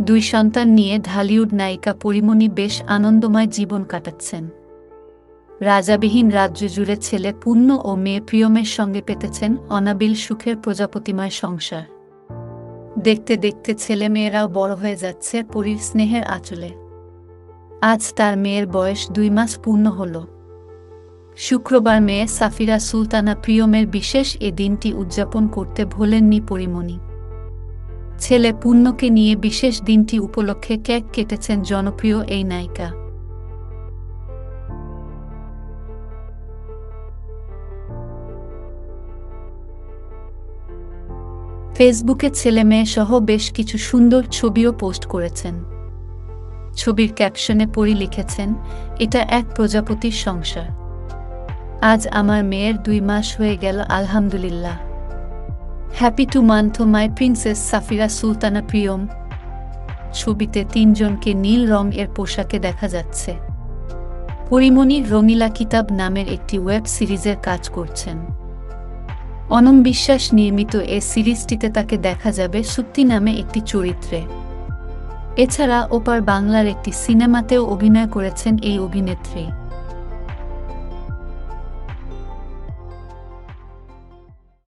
দুই সন্তান নিয়ে ঢালিউড নায়িকা পরিমণি বেশ আনন্দময় জীবন কাটাচ্ছেন। রাজাবিহীন রাজ্য জুড়ে ছেলে পুণ্য ও মেয়ে প্রিয়মের সঙ্গে পেতেছেন অনাবিল সুখের প্রজাপতিময় সংসার। দেখতে দেখতে ছেলে মেয়েরাও বড় হয়ে যাচ্ছে পরীর স্নেহের আঁচলে। আজ তার মেয়ের বয়স দুই মাস পূর্ণ হল। শুক্রবার মেয়ে সাফিরা সুলতানা প্রিয়মের বিশেষ এ দিনটি উদযাপন করতে ভোলেননি পরিমণি। ছেলে পুণ্যকে নিয়ে বিশেষ দিনটি উপলক্ষে কেক কেটেছেন জনপ্রিয় এই নায়িকা। ফেসবুকে ছেলে মেয়ে সহ বেশ কিছু সুন্দর ছবিও পোস্ট করেছেন। ছবির ক্যাপশনে পড়ি লিখেছেন, এটা এক প্রজাপতির সংসার। আজ আমার মেয়ের দুই মাস হয়ে গেল, আলহামদুলিল্লাহ। Happy two month, my princess Safira Sultana Priyom. ছবিতে তিনজনকে নীল রং এর পোশাকে দেখা যাচ্ছে। পরিমণি রঙিলা কিতাব নামের একটি ওয়েব সিরিজের কাজ করছেন। অনম বিশ্বাস নির্মিত এ সিরিজটিতে তাকে দেখা যাবে সুক্তি নামে একটি চরিত্রে। এছাড়া ওপার বাংলার একটি সিনেমাতেও অভিনয় করেছেন এই অভিনেত্রী।